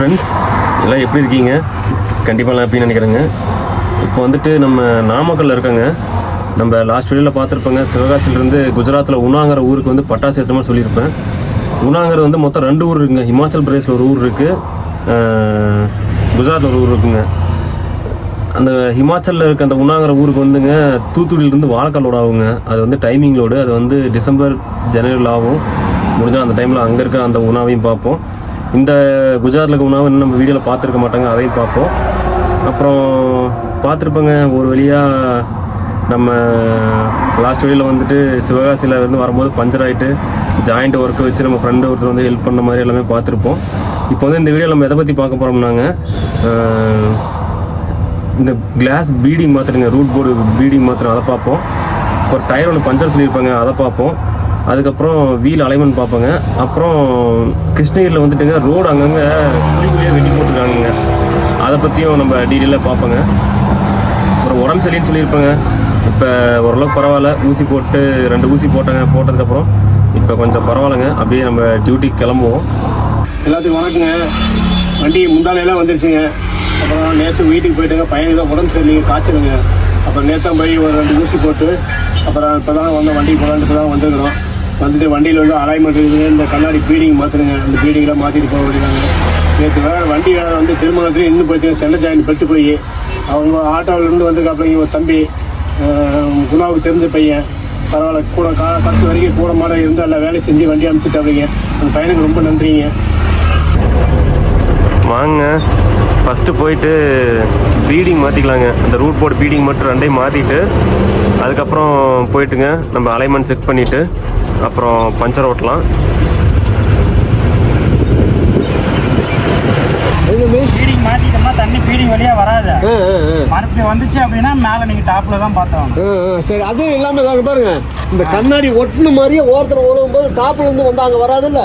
Friends எல்லாம் எப்படி இருக்கீங்க? கண்டிப்பாக எல்லாம் எப்படின்னு நினைக்கிறேங்க. இப்போ வந்துட்டு நம்ம நாமக்கல்ல இருக்கங்க. நம்ம லாஸ்ட் வீடியோவில் பார்த்துருப்பேங்க. சிவகாசியிலேருந்து குஜராத்தில் உணாங்கிற ஊருக்கு வந்து பட்டாசு ஏற்றமாக சொல்லியிருப்பேன். உணாங்கிறது வந்து மொத்தம் ரெண்டு ஊர் இருக்குங்க. ஹிமாச்சல் பிரதேஷில் ஒரு ஊர் இருக்குது குஜராத் ஒரு ஊர் இருக்குங்க. அந்த ஹிமாச்சலில் இருக்க அந்த உண்ணாங்கிற ஊருக்கு வந்துங்க தூத்துக்குடியிலேருந்து வாழைக்கால் லோடு ஆகுங்க. அது வந்து டைமிங் லோடு அது வந்து டிசம்பர் ஜனவரியில் ஆகும். முடிஞ்சால் அந்த டைமில் அங்கே இருக்க அந்த உணவையும் பார்ப்போம். இந்த குஜராத்தில் இருக்க இன்னும் நம்ம வீடியோவில் பார்த்துருக்க மாட்டாங்க அதையும் பார்ப்போம். அப்புறம் பார்த்துருப்போங்க ஒரு வழியாக நம்ம லாஸ்ட் வழியில் வந்துட்டு சிவகாசியில் இருந்து வரும்போது பஞ்சர் ஆகிட்டு ஜாயிண்ட் ஒர்க்கை வச்சு நம்ம ஃப்ரெண்டு ஒருத்தர் வந்து ஹெல்ப் பண்ண மாதிரி எல்லாமே பார்த்துருப்போம். இப்போ வந்து இந்த வீடியோவில் நம்ம எதை பற்றி பார்க்க போகிறோம்னாங்க இந்த கிளாஸ் பீடிங் மாத்திரங்க ரூட் போர்டு பீடிங் மாத்திரம் அதை பார்ப்போம். ஒரு டயர் ஒன்று பஞ்சர் சொல்லியிருப்பாங்க அதை பார்ப்போம். அதுக்கப்புறம் வீல் அலைமெண்ட் பார்ப்போங்க. அப்புறம் கிருஷ்ணகிரியில் வந்துட்டுங்க ரோடு அங்கங்கே குழி குழியாக வெட்டி போட்டுருக்காங்க அதை பற்றியும் நம்ம டீட்டெயிலாக பார்ப்போங்க. அப்புறம் உடம்பு சரியின்னு சொல்லியிருப்பேங்க. இப்போ ஓரளவுக்கு பரவாயில்ல. ஊசி போட்டு ரெண்டு ஊசி போட்டாங்க போட்டதுக்கப்புறம் இப்போ கொஞ்சம் பரவாயில்லைங்க. அப்படியே நம்ம டியூட்டிக்கு கிளம்புவோம். எல்லாத்துக்கும் வணக்கங்க. வண்டி முந்தாலையெல்லாம் வந்துருச்சுங்க. அப்புறம் நேற்று வீட்டுக்கு போயிட்டுங்க பையனுக்கு தான் உடம்பு சரியில்லைங்க காய்ச்சலுங்க. அப்புறம் நேற்று போய் ஒரு ரெண்டு ஊசி போட்டு அப்புறம் இப்போ தான் வந்து வண்டி போகலான்ட்டு தான் வந்துருக்கிறோம். வந்துட்டு வண்டியில் வந்து அலைன்மெண்ட் இருக்குது இந்த கண்ணாடி பீடிங் மாற்றுருங்க அந்த பீடிங்லாம் மாற்றிட்டு போக வேண்டியதாங்க நேற்று வேறு வண்டி வேலை வந்து திருமணத்துலேயும் இன்னும் போச்சு. சென்னை ஜாயின் பெற்று போய். அவங்க ஆட்டோவிலேருந்து வந்ததுக்கப்புறம் ஒரு தம்பி. குணாவுக்கு தெரிஞ்ச பையன். பரவாயில்ல கூட கா கடைசி வரைக்கும் கூட மாட இருந்து எல்லாம் வேலை செஞ்சு வண்டி அனுப்பிச்சுட்டாப்பிங்க அந்த பையனுக்கு ரொம்ப நன்றிங்க. வாங்க. ஃபஸ்ட்டு போயிட்டு பீடிங் மாற்றிக்கலாங்க அந்த ரூட் போர்டு பீடிங் மட்டும் ரெண்டையும் மாற்றிட்டு அதுக்கப்புறம் போயிட்டுங்க நம்ம அலைன்மெண்ட் செக் பண்ணிவிட்டு அப்புறம் பஞ்சர் ஓட்டலாம். ஃபீடிங் மாட்டிட்டோம்னா தண்ணி ஃபீடிங் வழியா வராது. மறுபடியும் வந்துச்சு அப்படின்னா மேல நீங்க டாப்ல தான் பார்த்தோம். சரி அதுவும் இல்லாம இதாங்க பாருங்க. இந்த கண்ணாடி ஒட்டுன மாதிரியே ஒருத்தர் உழவும் போது டாப்ல இருந்து வந்து அங்க வராதுல்ல?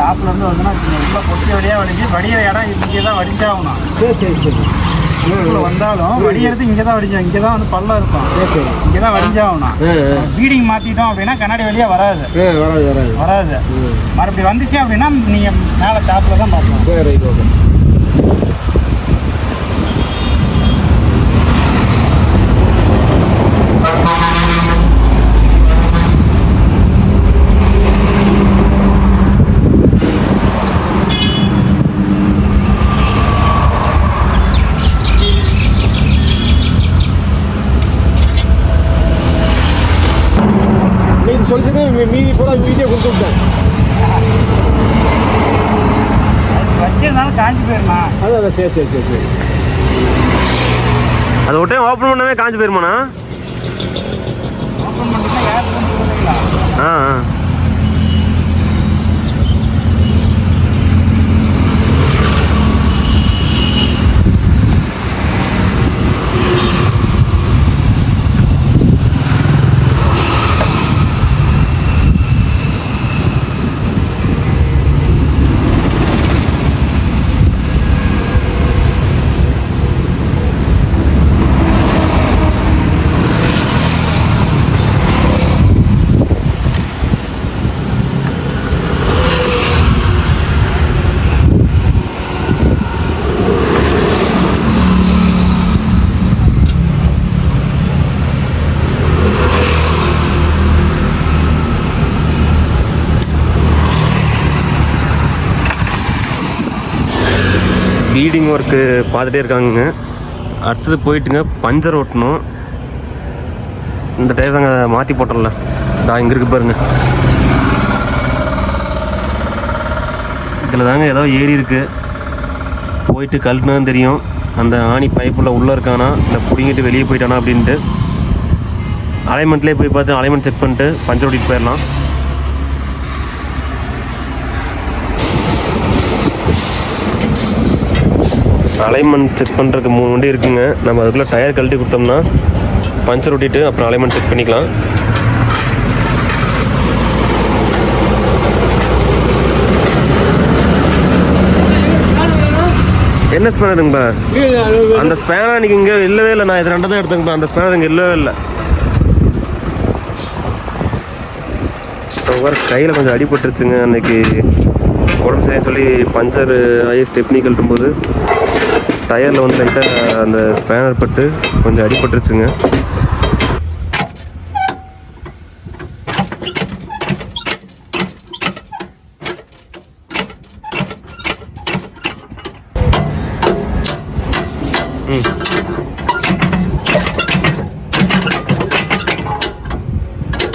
டாப்ல இருந்து வந்துன்னா உள்ள பொட்டி வழியா வடிஞ்சு வடிகிற இடம் இங்கே தான் வடிஞ்சாகணும் சரி சரி சரி. உள்ள வந்தாலும் வடிகிறது இங்கே தான் வடிஞ்சோம் இங்கே தான் வந்து பள்ளம் இருக்கும். சரி சரி. இங்கே தான் வடிஞ்சாகணும் ஃபீடிங் மாத்திட்டோம் அப்படின்னா கண்ணாடி வழியா வராது. வராது வராது. மறுபடியும் வந்துச்சு அப்படின்னா நீங்க மேல டாப்ல தான் பார்க்கணும். சரி ஓகே நீங்க சொல்லிட்டு மீதி கொடுத்து விட்டேன் வச்சிருந்தாலும் காஞ்சி போயிருமா? அதான் அதான் சரி சரி சரி சரி. அது ஒரு டைம் ஓப்பன் பண்ணவே காஞ்சி போயிருமாண்ணா? ஓப்பன் பண்ணிக்கலாம் ஆ ஆ. ஒர்க்கு பார்த்துட்டே இருக்காங்கங்க. அடுத்தது போயிட்டுங்க பஞ்சர் ஓட்டணும். இந்த டயர் தாங்க மாற்றி போட்டோம்ல. நான் இங்கே இருக்கு பாருங்க. இதில் தாங்க ஏதோ ஏறி இருக்குது போயிட்டு கழட்டினா தெரியும். அந்த ஆணி பைப்புள்ள உள்ளே இருக்கானா இல்லை பிடிங்கிட்டு வெளியே போயிட்டானா அப்படின்ட்டு. அலைன்மெண்ட்லேயே போய் பார்த்து அலைன்மெண்ட் செக் பண்ணிட்டு பஞ்சர் ஓட்டிட்டு போயிடலாம். அலைன்மெண்ட் செக் பண்ணுறதுக்கு மூணு வண்டி இருக்குங்க. நம்ம அதுக்குள்ளே டயர் கழட்டி கொடுத்தோம்னா பஞ்சர் ஒட்டிட்டு அப்புறம் அலைன்மெண்ட் செக் பண்ணிக்கலாம். என்ன ஸ்பேனருங்கப்பா அந்த ஸ்பேனா அன்றைக்கி இங்கே இல்லவே இல்லை. நான் இது ரெண்டு தான் எடுத்தேங்கப்பா அந்த ஸ்பேனர் இங்கே இல்லவே இல்லை. கையில் கொஞ்சம் அடிபட்டுருச்சுங்க. அன்னைக்கு உடம்பு சரின்னு சொல்லி பஞ்சர் ஆகி ஸ்டெப்னி கழட்டும்போது. டயரில் வந்து லைட்டாக அந்த ஸ்பேனர் பட்டு கொஞ்சம் அடிபட்டுருச்சுங்க.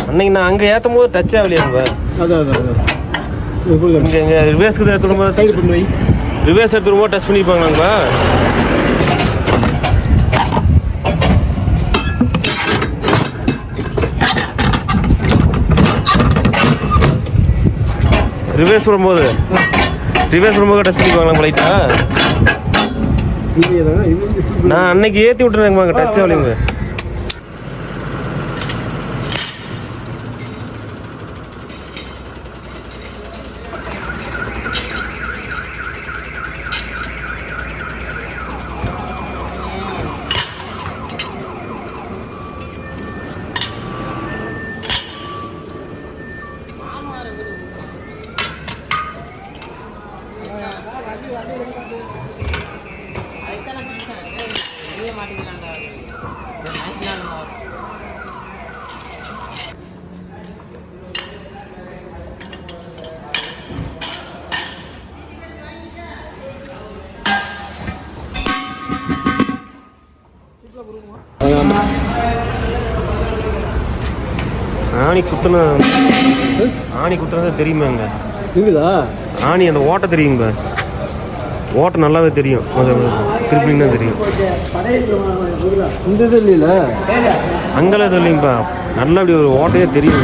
அன்னைக்கு நான் அங்கே ஏற்றும் போது டச் ஆகலையாங்க அதான் அதான் இங்கே இங்கே ரிவர்ஸ்க்கு எடுத்துடும் போது சைடு பண்ணி வை ரிவர்ஸ் எடுத்துடும் போது டச் பண்ணியிருப்பாங்களாங்களா ரிவர்ஸ் வரும்போது ரிவர்ஸ் வரும்போது டச் பண்ணிப்பாங்களா லைட்டா நான் அன்னைக்கு ஏற்றி விட்டுருந்தேங்க டச் ஆகலைங்க ஆணி குத்துன ஆணி குத்துனது தெரியுமாங்க? இருக்குதா ஆணி அந்த ஓட்டை தெரியுங்க ஓட்டை நல்லாவே தெரியும். திருப்பினா தெரியும். இந்த இது இல்லையில அங்கெல்லாம் இது இல்லைங்கப்பா நல்லா அப்படி ஒரு ஓட்டையே தெரியும்.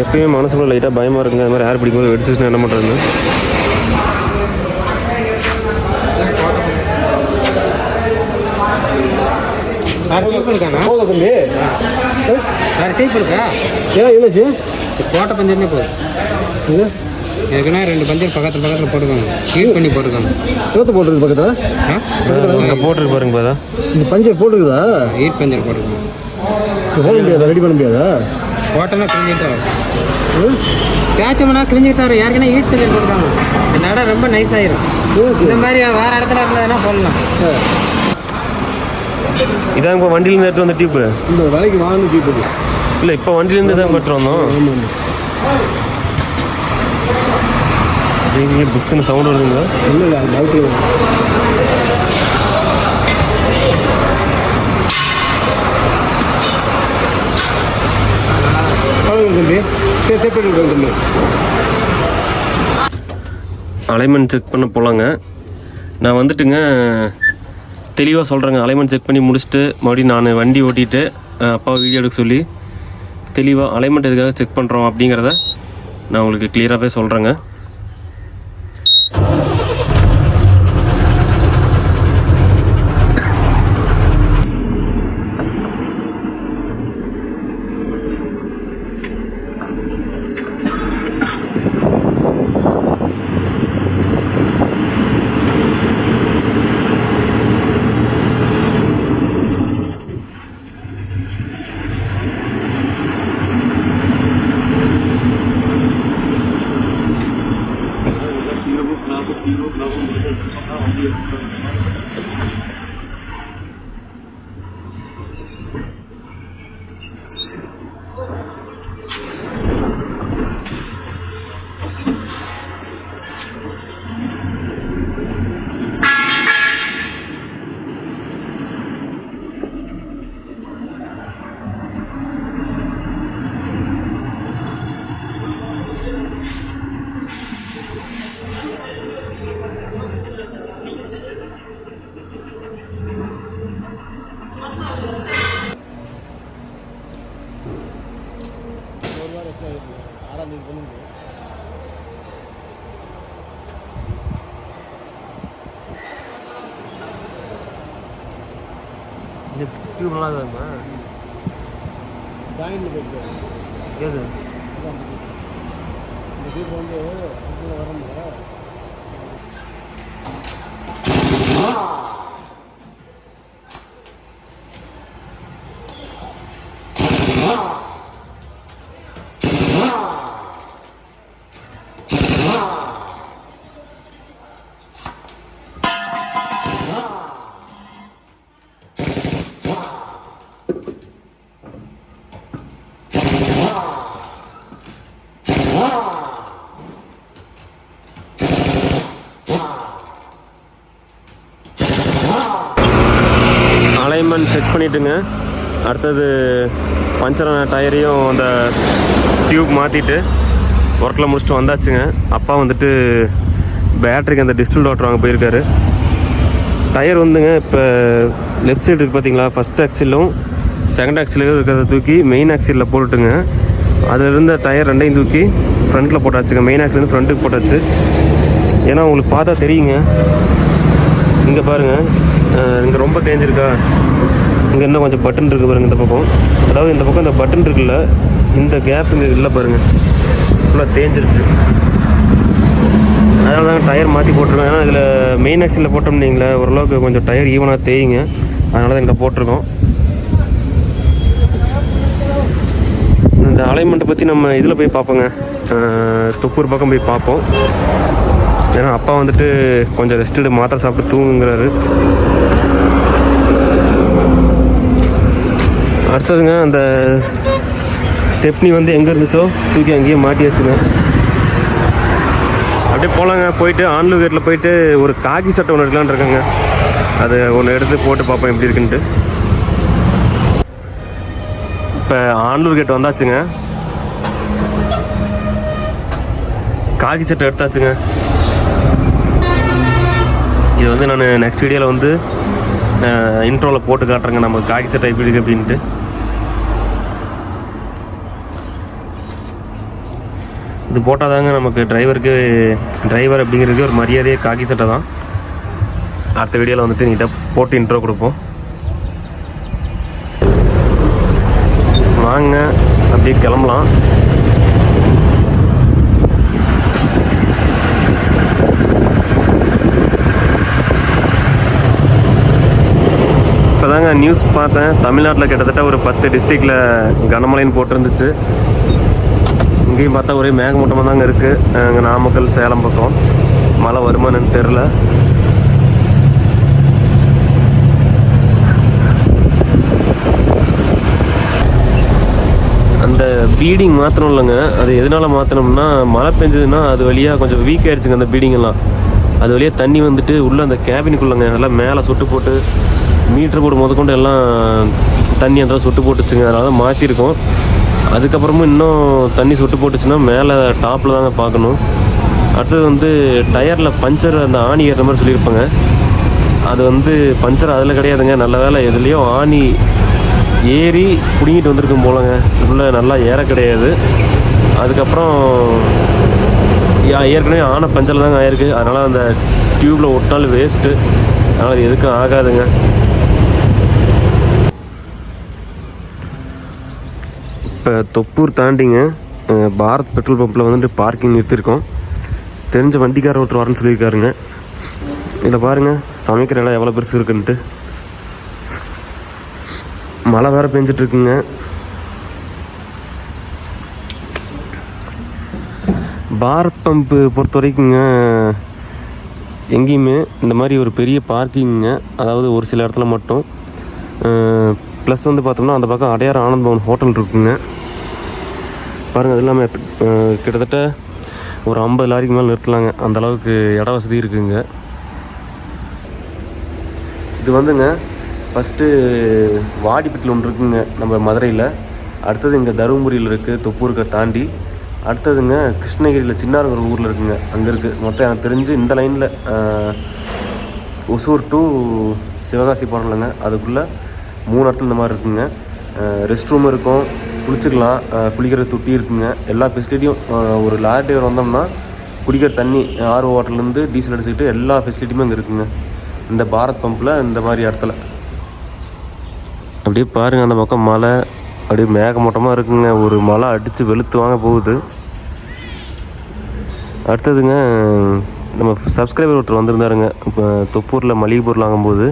எப்பயுமே மனசுக்குள்ள லைட்டாக பயமாக இருக்குங்க. அது மாதிரி ஏர் பிடிக்கும்போது வெடிச்சிச்சுன்னா என்ன பண்ணுறதுன்னு கோட்டை பஞ்சமே போதும் இது? ஏற்கனவே ரெண்டு பஞ்சர் பக்கத்தில் பக்கத்தில் போட்டுக்கோங்க. ஹீட் பண்ணி போட்டுக்கோங்க. சேர்த்து போட்டுருக்கு பக்கத்தில்? போட்டிருக்கு பாருங்க பாதா இந்த பஞ்சர் போட்டுருக்குதா? ஹீட் பஞ்சர் போட்டுக்கோங்க. ரெடி பண்ண முடியாதா? கோட்டைனா கிழிஞ்சிட்டு வரும். தேய்ச்சோம்னா கிழிஞ்சிட்டு வரும். ஏற்கனவே ஹீட் பஞ்சர் போட்டுருக்காங்க இந்த இடம் ரொம்ப நைஸ் ஆயிரும். இந்த மாதிரி வேறு இடத்துல இருந்ததுன்னா போடலாம். இதான் இப்போ வண்டியிலேருந்து எடுத்து வந்த டியூப்பு இந்த விலைக்கு வாங்கணும் தீப்பது இல்லை இப்போ வண்டியிலேருந்து தான் கட்டுட்டு வந்தோம் இங்கே புஷ்ஷுன்னு சவுண்ட் வருதுங்களா இல்லை இல்லை அது பைக்கு அலைன்மெண்ட் செக் பண்ண போகலாங்க நான் வந்துட்டுங்க தெளிவாக சொல்கிறேங்க அலைமெண்ட் செக் பண்ணி முடிச்சுட்டு மறுபடியும் நான் வண்டி ஓட்டிட்டு அப்பாவை வீடியோ எடுக்க சொல்லி தெளிவாக அலைன்மெண்ட் எதுக்காக செக் பண்ணுறோம் அப்படிங்கிறத நான் உங்களுக்கு கிளியராகவே சொல்கிறேங்க இந்த டியூப் நல்லா இருக்குமா ஜாயின்ட் போயிட்டு ஏது இந்த டியூப் வந்து இதுல வரும்ல அலைன்மெண்ட் செக் அடுத்தது பஞ்சரான டயரையும் அந்த டியூப் மாற்றிட்டு ஒர்க்கில் முடிச்சுட்டு வந்தாச்சுங்க. அப்பா வந்துட்டு பேட்டரிக்கு அந்த டிஸ்டில் டாக்டர் வாங்க போயிருக்காரு. டயர் வந்துங்க இப்போ லெஃப்ட் சைடு இருக்குது பார்த்தீங்களா ஃபஸ்ட் ஆக்சிலும் செகண்ட் ஆக்சிலையும் இருக்கிறத தூக்கி மெயின் ஆக்சிலில் போட்டுட்டுங்க. அதில் இருந்த டயர் ரெண்டையும் தூக்கி ஃப்ரண்ட்டில் போட்டாச்சுங்க. மெயின் ஆக்சிலேருந்து ஃப்ரண்ட்டுக்கு போட்டாச்சு. ஏன்னா உங்களுக்கு பார்த்தா தெரியுங்க. இங்கே பாருங்கள் இங்கே ரொம்ப தேஞ்சிருக்கா? இங்கே இன்னும் கொஞ்சம் பட்டன் இருக்குது பாருங்கள் இந்த பக்கம். அதாவது இந்த பக்கம் இந்த பட்டன் இருக்குல்ல இந்த கேப் இங்கே இல்லை பாருங்கள் ஃபுல்லாக தேஞ்சிருச்சு. அதனால தாங்க டயர் மாற்றி போட்டிருக்கோம். ஏன்னா இதில் மெயின் ஆக்சிலில் போட்டோம்னீங்களே ஓரளவுக்கு கொஞ்சம் டயர் ஈவனாக தேயுங்க. அதனால தான் இங்கே போட்டிருக்கோம். இந்த அலைன்மெண்ட்டை பற்றி நம்ம இதில் போய் பார்ப்போங்க. தொப்பூர் பக்கம் போய் பார்ப்போம். ஏன்னா அப்பா வந்துட்டு கொஞ்சம் ரெஸ்ட்டு மாத்திரை சாப்பிட்டு தூங்குங்கிறாரு. அடுத்ததுங்க அந்த ஸ்டெப்னி வந்து எங்கே இருந்துச்சோ தூக்கி அங்கேயே மாட்டியாச்சுங்க. அப்படியே போகலாங்க போயிட்டு ஆன்லூர் கேட்டில் போயிட்டு ஒரு காக்கி சட்டை ஒன்று எடுக்கலான் இருக்கேங்க. அது ஒன்று எடுத்து போட்டு பார்ப்போம் எப்படி இருக்குன்ட்டு. இப்போ ஆன்லூர் கேட் வந்தாச்சுங்க. காக்கி சட்டை எடுத்தாச்சுங்க. இது வந்து நான் நெக்ஸ்ட் வீடியோவில் வந்து இன்ட்ரோவில் போட்டு காட்டுறேங்க நம்ம காக்கி சட்டை எப்படி இருக்குது அப்படின்ட்டு. இது போட்டால் தாங்க நமக்கு டிரைவருக்கு டிரைவர் அப்படிங்கிறது ஒரு மரியாதையே காக்கி சட்டை தான். அடுத்த வீடியோவில் வந்துட்டு நீட்டாக போட்டு இன்ட்ரோ கொடுப்போம். வாங்க அப்படியே கிளம்பலாம். இப்போ தாங்க நியூஸ் பார்த்தேன். தமிழ்நாட்டில் கிட்டத்தட்ட ஒரு பத்து டிஸ்ட்ரிக்டில் கனமழைன்னு போட்டிருந்துச்சு. இங்கேயும் பார்த்தா ஒரே மேகமூட்டமாக தாங்க இருக்குது அங்கே நாமக்கல் சேலம் பக்கம். மழை வருமானு தெரில அந்த பீடிங் மாற்றணும் இல்லைங்க. அது எதனால் மாற்றணும்னா மழை பெஞ்சதுன்னா அது வழியாக கொஞ்சம் வீக் ஆயிடுச்சுங்க அந்த பீடிங்கெல்லாம் அது வழியாக தண்ணி வந்துட்டு உள்ளே அந்த கேபினுக்குள்ளங்க எல்லாம் மேலே சுட்டு போட்டு மீட்ரு போர்டு முதற்கொண்டு எல்லாம் தண்ணி அந்த சுட்டு போட்டுச்சுங்க. அதனால் மாற்றிருக்கோம் அதுக்கப்புறமும் இன்னும் தண்ணி சுட்டு போட்டுச்சுன்னா மேலே டாப்பில் தாங்க பார்க்கணும். அடுத்தது வந்து டயரில் பஞ்சர் அந்த ஆணி ஏறுற மாதிரி சொல்லியிருப்பாங்க. அது வந்து பஞ்சர் அதில் கிடையாதுங்க. நல்ல வேலை எதுலேயோ ஆணி ஏறி பிடுங்கிட்டு வந்திருக்கும் போலங்க. உள்ளே நல்லா ஏற கிடையாது. அதுக்கப்புறம் யா- ஏற்கனவே ஆன பஞ்சரில் தாங்க ஆயிருக்கு. அதனால் அந்த டியூப்பில் ஒட்டினாலும் வேஸ்ட்டு அதனால் அது எதுக்கும் ஆகாதுங்க. இப்போ தொப்பூர் தாண்டிங்க பாரத் பெட்ரோல் பம்பில் வந்துட்டு பார்க்கிங் நிறுத்திருக்கோம். தெரிஞ்ச வண்டிக்கார ஒருத்தர் வரேன்னு சொல்லியிருக்காருங்க. இதில் பாருங்கள் சமைக்கிற இடம் எவ்வளோ பெருசு இருக்குன்ட்டு. மழை வேறு பெஞ்சிட்ருக்குங்க. பாரத் பம்பு பொறுத்த வரைக்குங்க எங்கேயுமே இந்த மாதிரி ஒரு பெரிய பார்க்கிங்க அதாவது ஒரு சில இடத்துல மட்டும். ப்ளஸ் வந்து பார்த்தோம்னா அந்த பக்கம் அடையார் ஆனந்த் பவன் ஹோட்டல் இருக்குங்க. பாருங்கள் அது இல்லாமல் கிட்டத்தட்ட ஒரு ஐம்பது லாரிக்கு மேலே நிறுத்தலாங்க அந்த அளவுக்கு இட வசதி இருக்குங்க. இது வந்துங்க ஃபஸ்ட்டு வாடிப்பட்டில் ஒன்று இருக்குங்க நம்ம மதுரையில். அடுத்தது இங்கே தருமபுரியில் இருக்குது தொப்பூருக்கை தாண்டி. அடுத்ததுங்க கிருஷ்ணகிரியில் சின்னாருங்கிற ஊரில் இருக்குங்க அங்கே இருக்குது மொத்தம் எனக்கு தெரிஞ்சு இந்த லைனில் ஒசூர் டு சிவகாசி போகிறலங்க அதுக்குள்ளே மூணு இடத்துல இந்த மாதிரி இருக்குங்க. ரெஸ்ட் ரூம் இருக்கும். குளிச்சுக்கலாம் குளிக்கிற தொட்டி இருக்குங்க. எல்லா ஃபெசிலிட்டியும் ஒரு லாரி டிரைவர் வந்தோம்னா குடிக்கிற தண்ணி ஆர்ஓ வாட்டர்லேருந்து டீசல் அடிச்சுக்கிட்டு எல்லா ஃபெசிலிட்டியுமே அங்கே இருக்குங்க. இந்த பாரத் பம்பில் இந்த மாதிரி இடத்துல. அப்படியே பாருங்கள் அந்த பக்கம் மலை அப்படியே மேகமூட்டமாக இருக்குங்க. ஒரு மலை அடித்து வெளுத்து வாங்க போகுது. அடுத்ததுங்க நம்ம சப்ஸ்கிரைபர் ஒருத்தர் வந்திருந்தாருங்க. இப்போ தொப்பூரில் மளிகை பொருள் வாங்கும்போது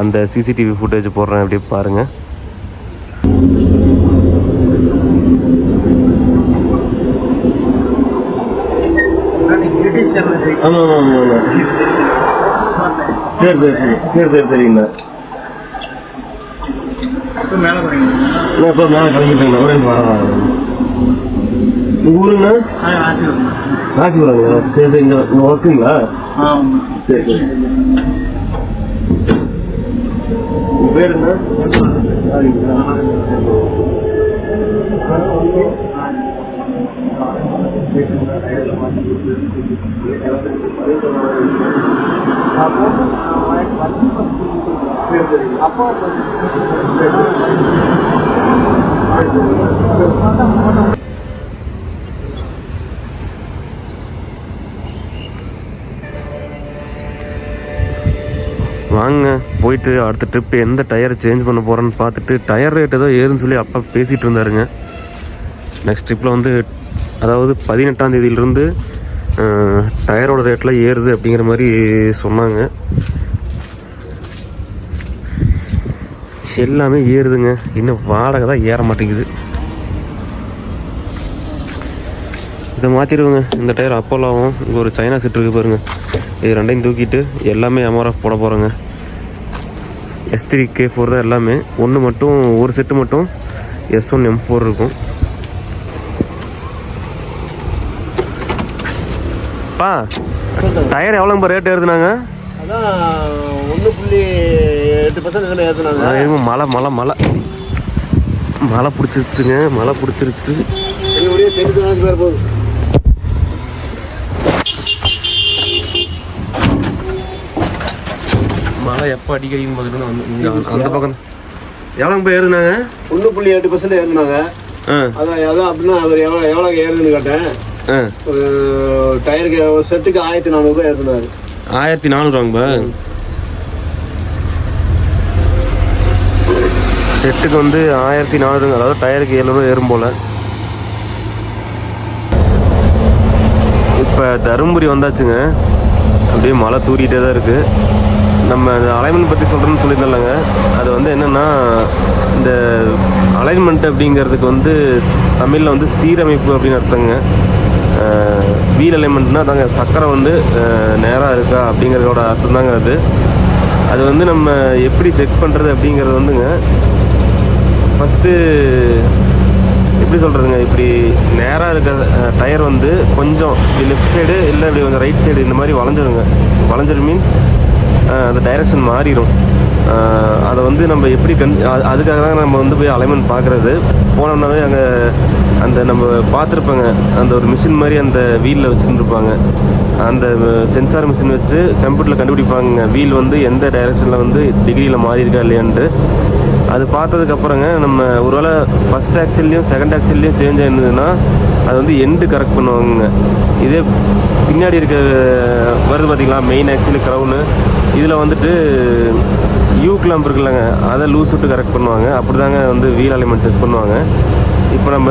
அந்த சிசிடிவி ஃபுட்டேஜ் போடுறேன் அப்படியே பாருங்கள் சரி சரி சரி சரி சரிங்கண்ணா மேலே போறீங்க நான் இப்போ மேலே கிளம்பிட்டேங்கண்ணா ஒரே உங்கள் ஊருங்கண்ணா ராசிபுரங்களா சரி சரி இங்கே இங்கே ஒர்க்குங்களா? சரி சரி. உங்கள் வாங்க போயிட்டு அடுத்த ட்ரிப் எந்த டயர் சேஞ்ச் பண்ண போகிறேன்னு பார்த்துட்டு டயர் ரேட் ஏதோ ஏறுன்னு சொல்லி அப்பா பேசிகிட்டு இருந்தாருங்க. நெக்ஸ்ட் ட்ரிப்பில் வந்து அதாவது பதினெட்டாம் தேதியிலிருந்து டயரோட ரேட்லாம் ஏறுது அப்படிங்கிற மாதிரி சொன்னாங்க. எல்லாமே ஏறுதுங்க. இன்னும் வாடகை தான் ஏற மாட்டேங்குது. இதை மாற்றிடுவோங்க இந்த டயர் அப்போலாவும். இங்கே ஒரு சைனா செட் இருக்குது பாருங்கள் இது ரெண்டையும் தூக்கிட்டு எல்லாமே எம்ஆர்எஃப் போட போகிறோங்க எஸ் த்ரீ கே ஃபோர் தான் எல்லாமே. ஒன்று மட்டும் ஒரு செட்டு மட்டும் எஸ் ஒன் எம் ஃபோர் இருக்கும். பா டயர் எவ்வளோங்க ரேட் ஏறுதுனாங்க அதான் ஒன்று புள்ளி எட்டு பர்சன்ட் ஏற்றுனாங்க மழை மழை மழை. மழை பிடிச்சிருச்சுங்க மழை பிடிச்சிருச்சு. போகுது மழை எப்போ அடிக்கடிக்கும் பார்த்துட்டு வந்து அந்த பக்கம். எவ்வளோங்க போய் ஏறுனாங்க? ஒன்று புள்ளி எட்டு பர்சன்ட் ஏற்றுனாங்க ஆ. அதான் அதான் அப்படின்னா அவர் எவ்வளோ எவ்வளோ ஏறுதுன்னு கேட்டேன். ஒரு டயருக்கு ஒரு செட்டுக்கு ஆயிரத்தி நானூறுபா ஏற்றுனாரு ஆயிரத்தி நானூறுவாங்க செட்டுக்கு வந்து ஆயிரத்தி நானூறுங்க அதாவது டயருக்கு எழுநூறு ஏறும் போல். இப்போ தருமபுரி வந்தாச்சுங்க. அப்படியே மழை தூரிட்டே தான் இருக்குது நம்ம அந்த அலைன்மெண்ட் பற்றி சொல்கிறேன்னு சொல்லியிருந்தோம்லங்க அது வந்து என்னென்னா இந்த அலைன்மெண்ட் அப்படிங்கிறதுக்கு வந்து தமிழில் வந்து சீரமைப்பு அப்படின்னு அர்த்தங்க. வீல் அலைன்மெண்ட்னா தாங்க சக்கரை வந்து நேராக இருக்கா அப்படிங்கிறதோட அர்த்தம் தாங்க அது. அது வந்து நம்ம எப்படி செக் பண்ணுறது அப்படிங்கிறது வந்துங்க ஃபஸ்ட்டு எப்படி சொல்கிறதுங்க இப்படி நேராக இருக்க டயர் வந்து கொஞ்சம் லெஃப்ட் சைடு இல்லை இப்படி கொஞ்சம் ரைட் சைடு இந்த மாதிரி வளைஞ்சிருங்க. வளைஞ்சிரு மீன்ஸ் அந்த டைரக்ஷன் மாறிடும் அதை வந்து நம்ம எப்படி கண் அதுக்காக தான் நம்ம வந்து போய் அலைமெண்ட் பார்க்குறது. போனோம்னாவே அங்கே அந்த நம்ம பார்த்துருப்பாங்க. அந்த ஒரு மிஷின் மாதிரி அந்த வீலில் வச்சுருந்துருப்பாங்க. அந்த சென்சார் மிஷின் வச்சு கம்ப்யூட்டரில் கண்டுபிடிப்பாங்க வீல் வந்து எந்த டைரக்ஷனில் வந்து டிகிரியில் மாறி இருக்கா இல்லையான்ட்டு. அது பார்த்ததுக்கப்புறங்க நம்ம ஒருவேளை ஃபஸ்ட் ஆக்சில்லையும் செகண்ட் ஆக்சில்லையும் சேஞ்ச் ஆயிருந்ததுன்னா அது வந்து எண்டு கரெக்ட் பண்ணுவாங்க இதே பின்னாடி இருக்க வருது பார்த்தீங்களா மெயின் ஆக்சில் க்ரௌனு இதில் வந்துட்டு யூ கிளம்ப் இருக்குல்லங்க அதை லூஸ் விட்டு கரெக்ட் பண்ணுவாங்க. அப்படி தாங்க வந்து வீல் அலைமெண்ட் செக் பண்ணுவாங்க. இப்போ நம்ம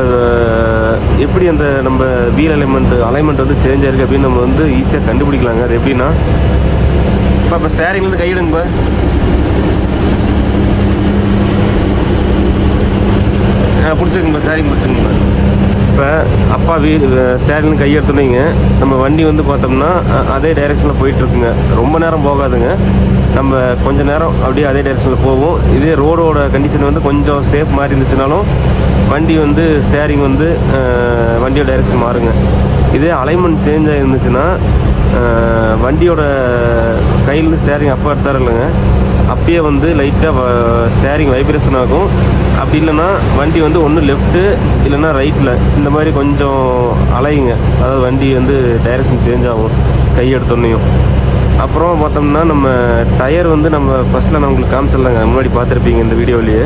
எப்படி அந்த நம்ம வீல் அலைமெண்ட் அலைன்மெண்ட் வந்து சேஞ்ச் ஆயிருக்கு அப்படின்னு நம்ம வந்து ஈஸியாக கண்டுபிடிக்கலாங்க. அது எப்படின்னா இப்போ இப்போ ஸ்டேரிங்லேருந்து கையிடுங்க பிடிச்சிருக்குங்களா ஸ்டேரிங் பிடிச்சிருக்குங்க இப்போ அப்பா வீ ஸ்டேரிங் கை எடுத்துனீங்க நம்ம வண்டி வந்து பார்த்தோம்னா அதே டைரெக்ஷனில் போயிட்டுருக்குங்க ரொம்ப நேரம் போகாதுங்க. நம்ம கொஞ்ச நேரம் அப்படியே அதே டைரக்ஷனில் போவோம். இதே ரோடோட கண்டிஷன் வந்து கொஞ்சம் சேஃப் மாதிரி இருந்துச்சுனாலும் வண்டி வந்து ஸ்டேரிங் வந்து வண்டியோட டைரக்ஷன் மாறுங்க. இதே அலைன்மெண்ட் சேஞ்ச் ஆகிருந்துச்சுன்னா வண்டியோட கையிலேருந்து ஸ்டேரிங் அப்பா எடுத்தார் இல்லைங்க. அப்பயே வந்து லைட்டாக ஸ்டேரிங் வைப்ரேஷன் ஆகும். அப்படி இல்லைன்னா வண்டி வந்து ஒன்று லெஃப்ட்டு இல்லைன்னா ரைட்டில் இந்த மாதிரி கொஞ்சம் அலையுங்க. அதாவது வண்டி வந்து டைரக்ஷன் சேஞ்ச் ஆகும் கை எடுத்தோன்னையும் அப்புறம் பார்த்தோம்னா நம்ம டயர் வந்து நம்ம ஃபஸ்ட்டில் நான் உங்களுக்கு காமிச்சிடலாங்க. முன்னாடி பார்த்துருப்பீங்க இந்த வீடியோலேயே.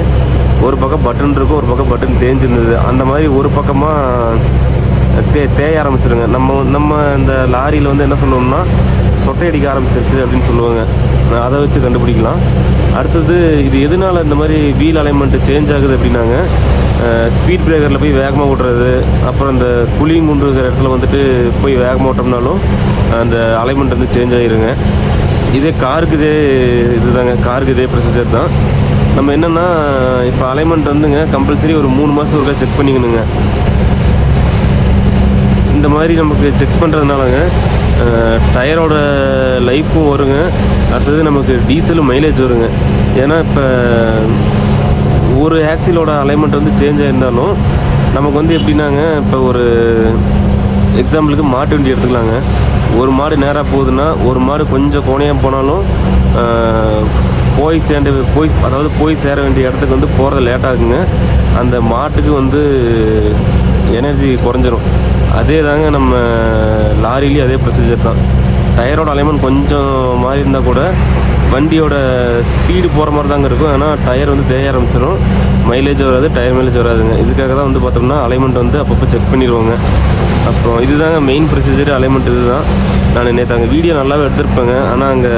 ஒரு பக்கம் பட்டன் இருக்கும் ஒரு பக்கம் பட்டன் தேஞ்சிருந்தது. அந்த மாதிரி ஒரு பக்கமாக தே தேய ஆரம்பிச்சிருங்க. நம்ம நம்ம இந்த லாரியில் வந்து என்ன சொல்லுவோம்னா சொட்டை அடிக்க ஆரம்பிச்சிருச்சு அப்படின்னு சொல்லுவாங்க. அதை வச்சு கண்டுபிடிக்கலாம். அடுத்தது இது எதனால் இந்த மாதிரி வீல் அலைன்மெண்ட்டு சேஞ்ச் ஆகுது அப்படின்னாங்க. ஸ்பீட் பிரேக்கரில் போய் வேகமாக ஓட்டுறது அப்புறம் இந்த குழி இருக்கிற இடத்துல வந்துட்டு போய் வேகமாக ஓட்டோம்னாலும் அந்த அலைமெண்ட் வந்து சேஞ்ச் ஆகிருங்க இதே காருக்கு இதே இதுதாங்க காருக்கு இதே ப்ரொசீஜர் தான். நம்ம என்னென்னா இப்போ அலைமெண்ட் வந்துங்க கம்பல்சரி ஒரு மூணு மாதம் ஒருக்கா செக் பண்ணிக்கணுங்க. இந்த மாதிரி நமக்கு செக் பண்ணுறதுனாலங்க டயரோட லைஃப்பும் வருங்க. அடுத்தது நமக்கு டீசலும் மைலேஜ் வருங்க. ஏன்னா இப்போ ஒரு ஆக்சிலோட அலைன்மெண்ட் வந்து சேஞ்ச் ஆகியிருந்தாலும் நமக்கு வந்து எப்படின்னாங்க இப்போ ஒரு எக்ஸாம்பிளுக்கு மாட்டு வண்டி எடுத்துக்கலாங்க. ஒரு மாடு நேராக போகுதுன்னா ஒரு மாடு கொஞ்சம் கோணையாக போனாலும் போய் சேர்ந்து போய் அதாவது போய் சேர வேண்டிய இடத்துக்கு வந்து போகிறது லேட் அந்த மாட்டுக்கு வந்து எனர்ஜி குறைஞ்சிரும். அதே தாங்க நம்ம லாரிலேயும் அதே ப்ரொசீஜர் தான். டயரோட அலைமெண்ட் கொஞ்சம் மாறி இருந்தால் கூட வண்டியோட ஸ்பீடு போகிற மாதிரி தாங்க இருக்கும். ஆனால் டயர் வந்து தேய ஆரம்பிச்சிடும் மைலேஜ் வராது டயர் மைலேஜ் வராதுங்க. இதுக்காக தான் வந்து பார்த்தோம்னா அலைன்மெண்ட் வந்து அப்பப்போ செக் பண்ணிடுவாங்க. அப்புறம் இதுதாங்க மெயின் ப்ரொசீஜர் அலைன்மெண்ட் இதுதான். நான் நேற்று அங்கே வீடியோ நல்லாவே எடுத்திருப்பேங்க. ஆனால் அங்கே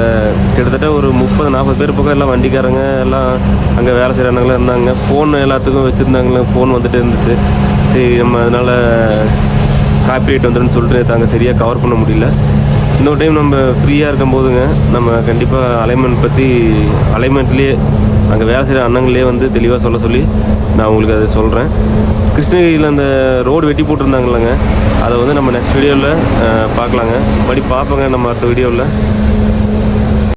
கிட்டத்தட்ட ஒரு முப்பது நாற்பது பேர் பக்கம் எல்லாம் வண்டிக்காரங்க எல்லாம் அங்கே வேலை செய்கிறவங்களாம் இருந்தாங்க. ஃபோன் எல்லாத்துக்கும் வச்சுருந்தாங்களே ஃபோன் வந்துட்டு இருந்துச்சு. சரி நம்ம அதனால் காப்பிரைட் வந்துடும் சொல்லிட்டு நேற்று அங்கே சரியாக கவர் பண்ண முடியல. இன்னொரு டைம் நம்ம ஃப்ரீயாக இருக்கும் போதுங்க நம்ம கண்டிப்பாக அலைன்மெண்ட் பற்றி அலைன்மெண்ட்லேயே அங்கே வேலை செய்கிற அண்ணங்களே வந்து தெளிவாக சொல்ல சொல்லி நான் உங்களுக்கு அதை சொல்கிறேன் கிருஷ்ணகிரியில் அந்த ரோடு வெட்டி போட்டிருந்தாங்கல்லங்க அதை வந்து நம்ம நெக்ஸ்ட் வீடியோவில் பார்க்கலாங்க. மறுபடி பார்ப்போங்க நம்ம அடுத்த வீடியோவில்